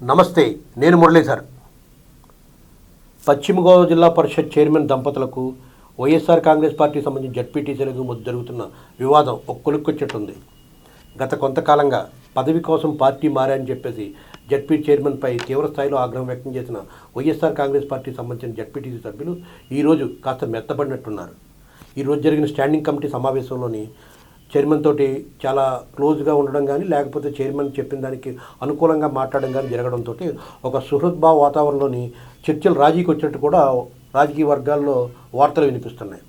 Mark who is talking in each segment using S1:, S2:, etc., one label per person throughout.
S1: నమస్తే నేను మురళీ సార్. పశ్చిమ గోదావరి జిల్లా పరిషత్ చైర్మన్ దంపతులకు వైఎస్ఆర్ కాంగ్రెస్ పార్టీ సంబంధించిన జడ్పీటీసీలకు మధ్య జరుగుతున్న వివాదం ఒక్కొలుక్కొచ్చేట్టుంది గత కొంతకాలంగా పదవి కోసం పార్టీ మారని చెప్పేసి జడ్పీ చైర్మన్పై తీవ్రస్థాయిలో ఆగ్రహం వ్యక్తం చేసిన వైఎస్ఆర్ కాంగ్రెస్ పార్టీ సంబంధించిన జడ్పీటీసీ సభ్యులు ఈరోజు కాస్త మెత్తబడినట్టున్నారు. ఈరోజు జరిగిన స్టాండింగ్ కమిటీ సమావేశంలోని చైర్మన్ తోటి చాలా క్లోజ్గా ఉండడం కానీ లేకపోతే చైర్మన్ చెప్పిన దానికి అనుకూలంగా మాట్లాడడం కానీ జరగడంతో ఒక సుహృద్భావ వాతావరణంలోని చర్చలు రాజీకి వచ్చినట్టు కూడా రాజకీయ వర్గాల్లో వార్తలు వినిపిస్తున్నాయి.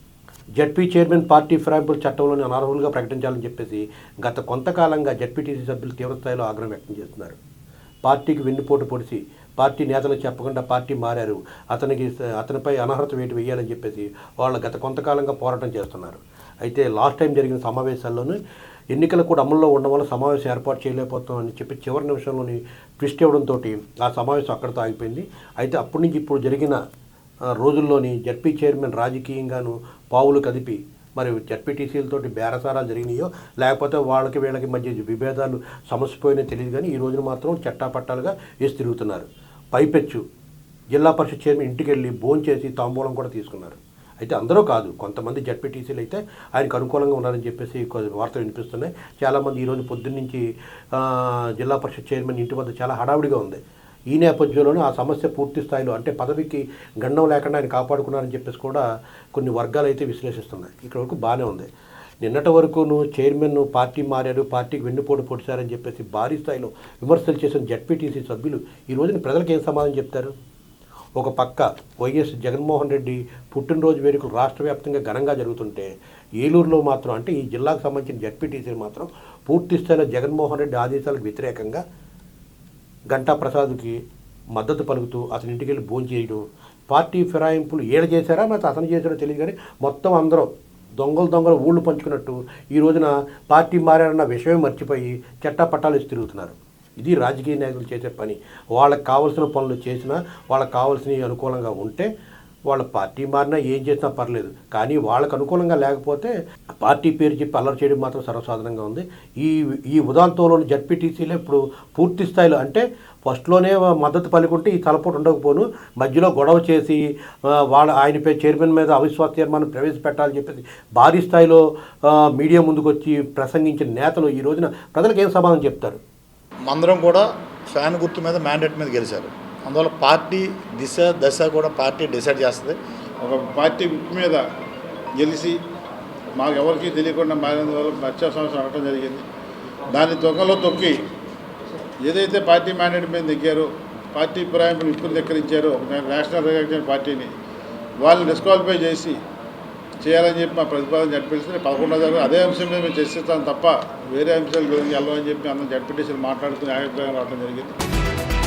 S1: జడ్పీ చైర్మన్ పార్టీ ఫిరాయింపుల చట్టంలోని అనర్హులుగా ప్రకటించాలని చెప్పేసి గత కొంతకాలంగా జడ్పీటీసీ సభ్యులు తీవ్రస్థాయిలో ఆగ్రహం వ్యక్తం చేస్తున్నారు. పార్టీకి వెన్నుపోటు పొడిచి పార్టీ నేతలు చెప్పకుండా పార్టీ మారారు. అతనికి అతనిపై అనర్హత వేటు వేయాలని చెప్పేసి వాళ్ళు గత కొంతకాలంగా పోరాటం చేస్తున్నారు. అయితే లాస్ట్ టైం జరిగిన సమావేశాల్లోనూ ఎన్నికలు కూడా అమల్లో ఉండడం వల్ల సమావేశం ఏర్పాటు చేయలేకపోతామని చెప్పి చివరి నిమిషంలోని ట్విస్ట్ ఇవ్వడంతో ఆ సమావేశం అక్కడితో ఆగిపోయింది. అయితే అప్పటి నుంచి ఇప్పుడు జరిగిన రోజుల్లోని జడ్పీ చైర్మన్ రాజకీయంగాను పావులు కదిపి మరి జడ్పీటీసీలతోటి బేరసారాలు జరిగినాయో లేకపోతే వాళ్ళకి వీళ్ళకి మధ్య విభేదాలు సమస్యపోయినాయో తెలియదు కానీ ఈ రోజున మాత్రం చట్టాపట్టాలుగా వేసి తిరుగుతున్నారు. పైపెచ్చు జిల్లా పరిషత్ చైర్మన్ ఇంటికి వెళ్ళి భోంచేసి తాంబూలం కూడా తీసుకున్నారు. అయితే అందరూ కాదు కొంతమంది జడ్పీటీసీలు అయితే ఆయనకు అనుకూలంగా ఉన్నారని చెప్పేసి వార్తలు వినిపిస్తున్నాయి. చాలామంది ఈరోజు పొద్దున్నుంచి జిల్లా పరిషత్ చైర్మన్ ఇంటి వద్ద చాలా హడావిడిగా ఉంది. ఈ నేపథ్యంలోనే ఆ సమస్య పూర్తి స్థాయిలో అంటే పదవికి గండం లేకుండా ఆయన కాపాడుకున్నారని చెప్పేసి కూడా కొన్ని వర్గాలు అయితే విశ్లేషిస్తున్నాయి. ఇక్కడ వరకు బాగానే ఉంది. నిన్నటి వరకును చైర్మన్ పార్టీ మారారు పార్టీకి వెన్నుపోటు పొడిచారని చెప్పేసి భారీ స్థాయిలో విమర్శలు చేసిన జడ్పీటీసీ సభ్యులు ఈ రోజున ప్రజలకు ఏం సమాధానం చెప్తారు? ఒక పక్క వైఎస్ జగన్మోహన్ రెడ్డి పుట్టినరోజు వేడుకలు రాష్ట్ర వ్యాప్తంగా ఘనంగా జరుగుతుంటే ఏలూరులో మాత్రం అంటే ఈ జిల్లాకు సంబంధించిన జడ్పీటీసీలు మాత్రం పూర్తి స్థాయిలో జగన్మోహన్ రెడ్డి ఆదేశాలకు వ్యతిరేకంగా గంటా ప్రసాద్కి మద్దతు పలుకుతూ అతని ఇంటికి వెళ్ళి భోజనం చేయడం. పార్టీ ఫిరాయింపులు ఏడ చేశారా? మరి అతను చేశారో తెలియదు కానీ మొత్తం అందరూ దొంగలు దొంగలు ఊళ్ళు పంచుకున్నట్టు ఈ రోజున పార్టీ మారారన్న విషయమే మర్చిపోయి చట్టా పట్టాలు తిరుగుతున్నారు. ఇది రాజకీయ నాయకులు చేసే పని. వాళ్ళకి కావాల్సిన పనులు చేసినా వాళ్ళకి కావాల్సినవి అనుకూలంగా ఉంటే వాళ్ళ పార్టీ మారినా ఏం చేసినా పర్లేదు. కానీ వాళ్ళకు అనుకూలంగా లేకపోతే పార్టీ పేరు చెప్పి అల్లరి చేయడం మాత్రం సర్వసాధారణంగా ఉంది. ఈ ఈ ఉదాంతంలోని జడ్పీటీసీలో ఇప్పుడు పూర్తి స్థాయిలో అంటే ఫస్ట్లోనే మద్దతు పలుకుంటే ఈ తలపోటు ఉండకపోను. మధ్యలో గొడవ చేసి వాళ్ళ ఆయనపై చైర్మన్ మీద అవిశ్వాస తీర్మానం ప్రవేశపెట్టాలని చెప్పేసి భారీ స్థాయిలో మీడియా ముందుకు వచ్చి ప్రసంగించిన నేతలు ఈ రోజున ప్రజలకు ఏం సమాధానం చెప్తారు?
S2: అందరం కూడా ఫ్యాన్ గుర్తు మీద మ్యాండేట్ మీద గెలిచారు. అందువల్ల పార్టీ దిశ దశ కూడా పార్టీ డిసైడ్ చేస్తుంది.
S3: ఒక పార్టీ విప్ మీద గెలిచి మాకు ఎవరికీ తెలియకుండా మారినందువల్ల వచ్చే సంవత్సరం అడగడం జరిగింది. దాన్ని తొక్కలో తొక్కి ఏదైతే పార్టీ మ్యాండేట్ మీద నెగ్గారో పార్టీ ఫిరాయింపులు ఇప్పుడు ధిక్కరించారో ఒక నేషనల్ రికగ్నైజ్ పార్టీని వాళ్ళని డిస్క్వాలిఫై చేసి చేయాలని చెప్పి మా ప్రతిపాదన జడ్పీటీసీ పదకొండో తారీఖు అదే అంశం మీద మేము చర్చిస్తాం తప్ప వేరే అంశాల గురించి వెళ్ళమని చెప్పి అందరం జడ్పీటీసీలు మాట్లాడుకుని అభిప్రాయం రావడం జరిగింది.